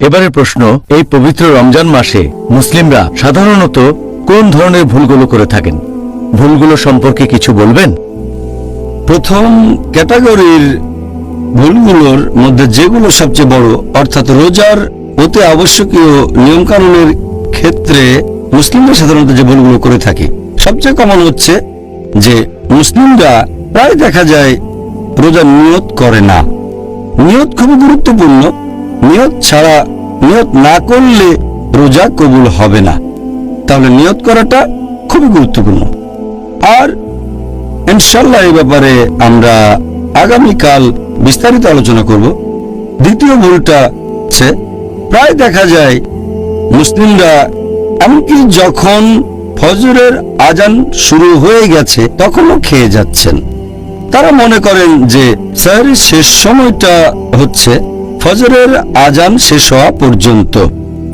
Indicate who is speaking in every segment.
Speaker 1: এবারের প্রশ্ন, এই পবিত্র রমজান মাসে মুসলিমরা সাধারণত কোন ধরনের ভুলগুলো করে থাকেন? ভুলগুলো সম্পর্কে কিছু বলবেন?
Speaker 2: প্রথম ক্যাটাগরির ভুলগুলোর মধ্যে যেগুলো সবচেয়ে বড়, অর্থাৎ রোজার অতি আবশ্যকীয় নিয়মকানুনের ক্ষেত্রে মুসলিমরা সাধারণত যে ভুলগুলো করে থাকে। সবচেয়ে কমন হচ্ছে যে মুসলিমরা প্রায় দেখা যায় রোজা নিয়ত করে না। নিয়ত খুবই গুরুত্বপূর্ণ। নিয়ত ছাড়া নিয়ত না করলে রোজা কবুল হবে না। তাহলে নিয়ত করাটা খুবই গুরুত্বপূর্ণ। আর ইনশাল্লাহ এই ব্যাপারে আমরা আগামীকাল বিস্তারিত আলোচনা করব। দ্বিতীয় ভুলটা হচ্ছে, প্রায় দেখা যায় মুসলিমরা এমনকি যখন ফজরের আজান শুরু হয়ে গেছে তখনও খেয়ে যাচ্ছেন। তারা মনে করেন যে সাহরির শেষ সময়টা হচ্ছে ফজরের আজান শেষ হওয়া পর্যন্ত।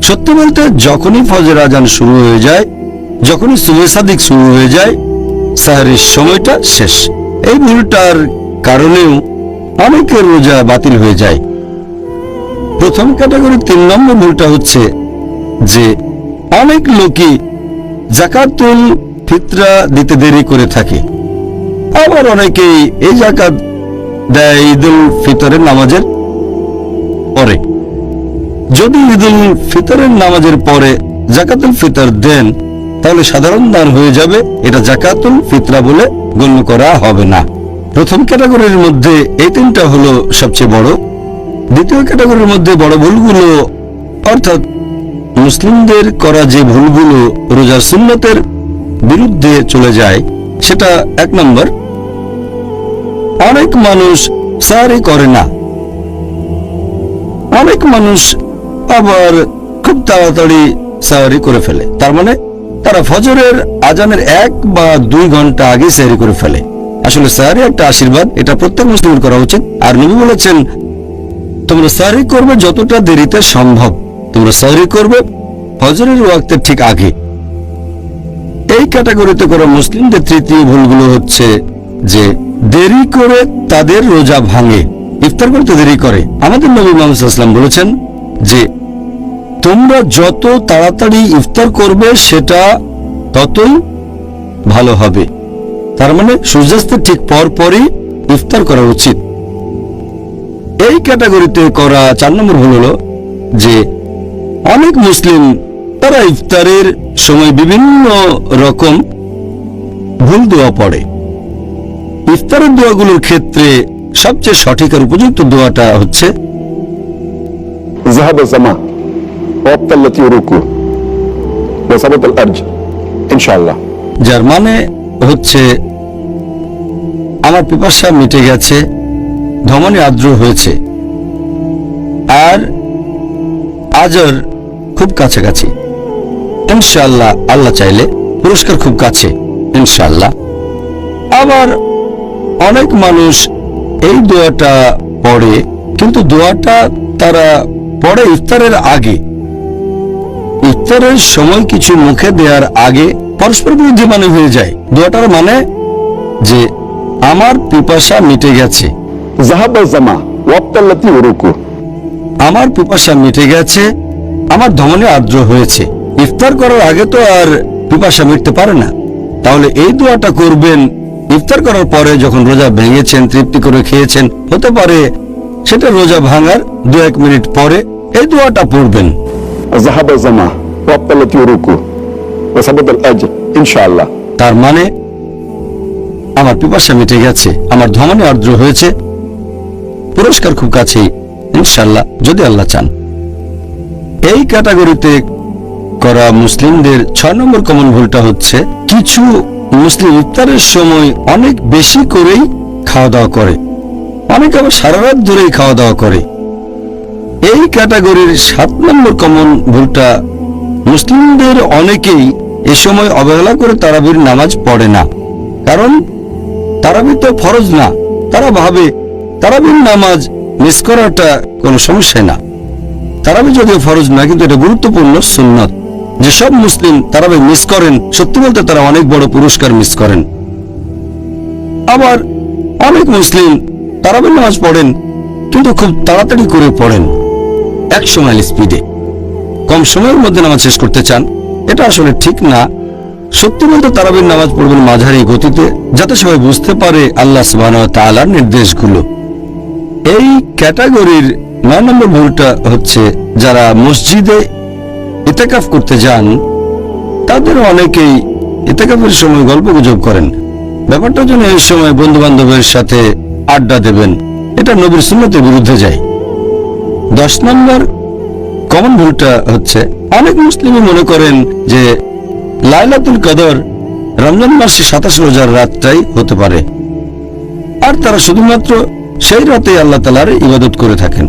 Speaker 2: সত্যি বলতে যখনই ফজর আজান শুরু হয়ে যায়, যখনই সুবে সাদিক শুরু হয়ে যায়, সাহারির সময়টা শেষ। এই ভুলটার কারণেও অনেকের রোজা বাতিল হয়ে যায়। প্রথম ক্যাটাগরি তিন নম্বর ভুলটা হচ্ছে যে অনেক লোকই জাকাতুল ফিতরা দিতে দেরি করে থাকে। আবার অনেকেই এই জাকাত দেয় ঈদুল ফিতরের নামাজের যদি ঈদুল ফিতরের নামাজের পরে জাকাতুল ফিতর দেন, তাহলে সাধারণ দান হয়ে যাবে। এটা জাকাতুল ফিতরা বলে গণ্য করা হবে না। প্রথম ক্যাটাগরির মধ্যে এই তিনটা হলো সবচেয়ে বড়। দ্বিতীয় ক্যাটাগরির মধ্যে বড় ভুলগুলো, অর্থাৎ মুসলিমদের করা যে ভুলগুলো রোজার সুন্নতের বিরুদ্ধে চলে যায়, সেটা এক নম্বর। অনেক মানুষ সারি করে না। অনেক মানুষ আবার খুব তাড়াতাড়ি সাহারি করে ফেলে। তার মানে তারা ফজরের আজানের এক বা দুই ঘণ্টা আগে সাহারি করে ফেলে। আসলে সাহারি একটা আশীর্বাদ, এটা প্রত্যেক মুসলিমের করা উচিত। আর নবী বলেছেন, তোমরা সাহারি করবে যতটা দেরিতে সম্ভব। তোমরা সাহারি করবে ফজরের ওয়াক্তের ঠিক আগে। এই ক্যাটাগরিতে করা মুসলিমদের তৃতীয় ভুলগুলো হচ্ছে যে দেরি করে তাদের রোজা ভাঙে। ইফতার করতে দেরি করে। আমাদের নবী মোহাম্মদ বলেছেন যে তোমরা যত তাড়াতাড়ি ইফতার করবে, সেটা ততই ভালো হবে। তার মানে সূর্যাস্তের ঠিক পরপরই ইফতার করা উচিত। এই ক্যাটাগরিতে করা চার নম্বর হল যে, অনেক মুসলিম তারা ইফতারের সময় বিভিন্ন রকম ভুল দোয়া পড়ে। ইফতারের দোয়াগুলোর ক্ষেত্রে সবচেয়ে সঠিক আর উপযুক্ত দোয়াটা হচ্ছে
Speaker 3: জাহাবা জামা الظما وابطلت يروكو وثبت الأرج إن شاء الله
Speaker 2: যার মানে হচ্ছে আমার পিপাসা মিটে গেছে ধমনী আর্দ্র হয়েছে আর আজর খুব কাছাকাছি ইনশাল্লাহ আল্লাহ চাইলে পুরস্কার খুব কাছে ইনশাল্লাহ আবার অনেক মানুষ এই দোয়াটা পড়ে কিন্তু দোয়াটা তারা পড়ে ইফতারের আগে উত্তরের সময় কিছু মুখে দেওয়ার আগে পরস্পর বিরুদ্ধে মানে হয়ে যায়। দোয়াটার মানে যে আমার পিপাসা মিটে গেছে। আমার পিপাসা মিটে গেছে আমার ধমনে আর্দ্র হয়েছে। ইফতার করার আগে তো আর পিপাসা মিটতে পারে না। তাহলে এই দোয়াটা করবেন ইফতার করার পরে যখন রোজা ভেঙেছেন তৃপ্তি করে খেয়েছেন হতে পারে সেটা রোজা ভাঙার দু এক মিনিট পরে এই দোয়াটা পড়বেন।
Speaker 3: জাহাবা জামা ওয়াপ্তালাতি রুকু ওয়াসাবাদাল আজর ইনশাআল্লাহ
Speaker 2: তার মানে আমার পিপাসা মিটে গেছে, আমার ধমনে আর্দ্র হয়েছে। পুরস্কার খুব কাছেই ইনশাল্লাহ যদি আল্লাহ চান। এই ক্যাটাগরিতে করা মুসলিমদের ছয় নম্বর কমন ভুলটা হচ্ছে, কিছু মুসলিম ইফতারের সময় অনেক বেশি করেই খাওয়া দাওয়া করে। অনেক আবার সারা রাত ধরেই খাওয়া দাওয়া করে। এই ক্যাটাগরির সাত নম্বর কমন ভুলটা মুসলিমদের অনেকেই এ সময় অবহেলা করে তারাবির নামাজ পড়ে না। কারণ তারাবি তো ফরজ না, তারা ভাবে তারাবির নামাজ মিস করাটা কোনো সমস্যা না। তারাবি যদিও ফরজ না কিন্তু এটা গুরুত্বপূর্ণ সুন্নত। যেসব মুসলিম তারাবি মিস করেন, সত্যি বলতে তারা অনেক বড় পুরস্কার মিস করেন। আবার অনেক মুসলিম তারাবির নামাজ পড়েন, কিন্তু খুব তাড়াতাড়ি করে পড়েন। একশো মাইল স্পিডে কম সময়ের মধ্যে নামাজ শেষ করতে চান, এটা আসলে ঠিক না। সত্যি বলতে তারাবির নামাজ পড়বেন মাঝারি গতিতে, যাতে সবাই বুঝতে পারে আল্লাহ সুবাহ তালার নির্দেশগুলো। এই ক্যাটাগরির নয় নম্বর ভুলটা হচ্ছে, যারা মসজিদে ইতেকাফ করতে যান, তাদের অনেকেই ইতেকাফের সময় গল্প গুজব করেন। ব্যাপারটা যেন এই সময় বন্ধু বান্ধবের সাথে আড্ডা দেবেন, এটা নবীর সুন্নতের বিরুদ্ধে যায়। দশ নম্বর কমন ভুলটা হচ্ছে, অনেক মুসলিমই মনে করেন যে লাইলাতুল কদর রমজান মাসে সাতাশ রোজার রাতটাই হতে পারে। আর তারা শুধুমাত্র সেই রাতে আল্লাহ তালার ইবাদত করে থাকেন।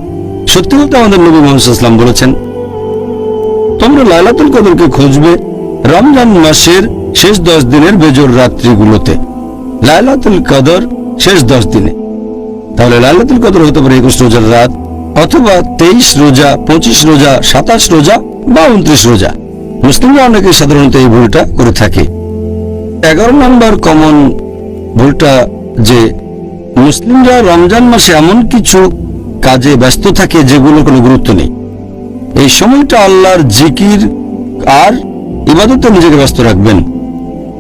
Speaker 2: সত্যি বলতে আমাদের নবী মোহাম্মদ বলেছেন, তোমরা লাইলাতুল কদরকে খুঁজবে রমজান মাসের শেষ দশ দিনের বেজোর রাত্রিগুলোতে। লাইলাতুল কদর শেষ দশ দিনে। তাহলে লাইলাতুল কদর হতে পারে একুশ রোজার রাত অথবা তেইশ রোজা, পঁচিশ রোজা, সাতাশ রোজা বা উনত্রিশ রোজা। মুসলিমরা অনেকে সাধারণত এই ভুলটা করে থাকে। এগারো নম্বর কমন ভুলটা যে, মুসলিমরা রমজান মাসে এমন কিছু কাজে ব্যস্ত থাকে যেগুলো কোনো গুরুত্ব নেই। এই সময়টা আল্লাহর জিকির আর ইবাদতে নিজেকে ব্যস্ত রাখবেন।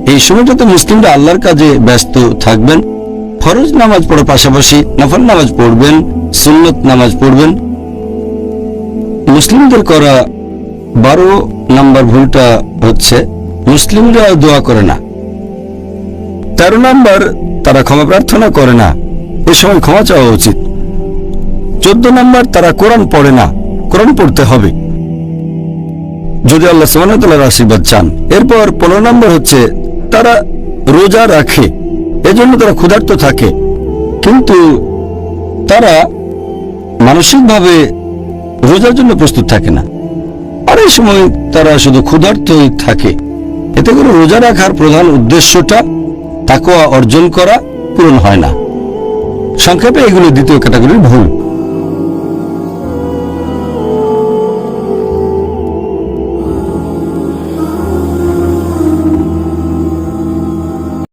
Speaker 2: এই সময়টাতে মুসলিমরা আল্লাহর কাজে ব্যস্ত থাকবেন। ফরজ নামাজ পড়ার পাশাপাশি নফল নামাজ পড়বেন। সুন্নত নামাজ পড়বেন। মুসলিমদের করা বারো নাম্বার ভুলটা হচ্ছে, মুসলিমরা দোয়া করে না। তেরো নাম্বার, তারা ক্ষমা প্রার্থনা করে না। এ সময় ক্ষমা চাওয়া উচিত। চোদ্দ নাম্বার, তারা কোরআন পড়ে না। কোরআন পড়তে হবে। যদি আল্লাহ সুবাহতাল্লাহর আশীর্বাদ চান। এরপর পনেরো নম্বর হচ্ছে, তারা রোজা রাখে। এজন্য তারা ক্ষুধার্ত থাকে। কিন্তু তারা মানসিকভাবে রোজার জন্য প্রস্তুত থাকে না। এই সময় তারা শুধু ক্ষুধার্তই থাকে। এতে করে রোজা রাখার প্রধান উদ্দেশ্যটা তাকোয়া অর্জন করা পূরণ হয় না। সংক্ষেপে এগুলো দ্বিতীয় ক্যাটাগরির ভুল।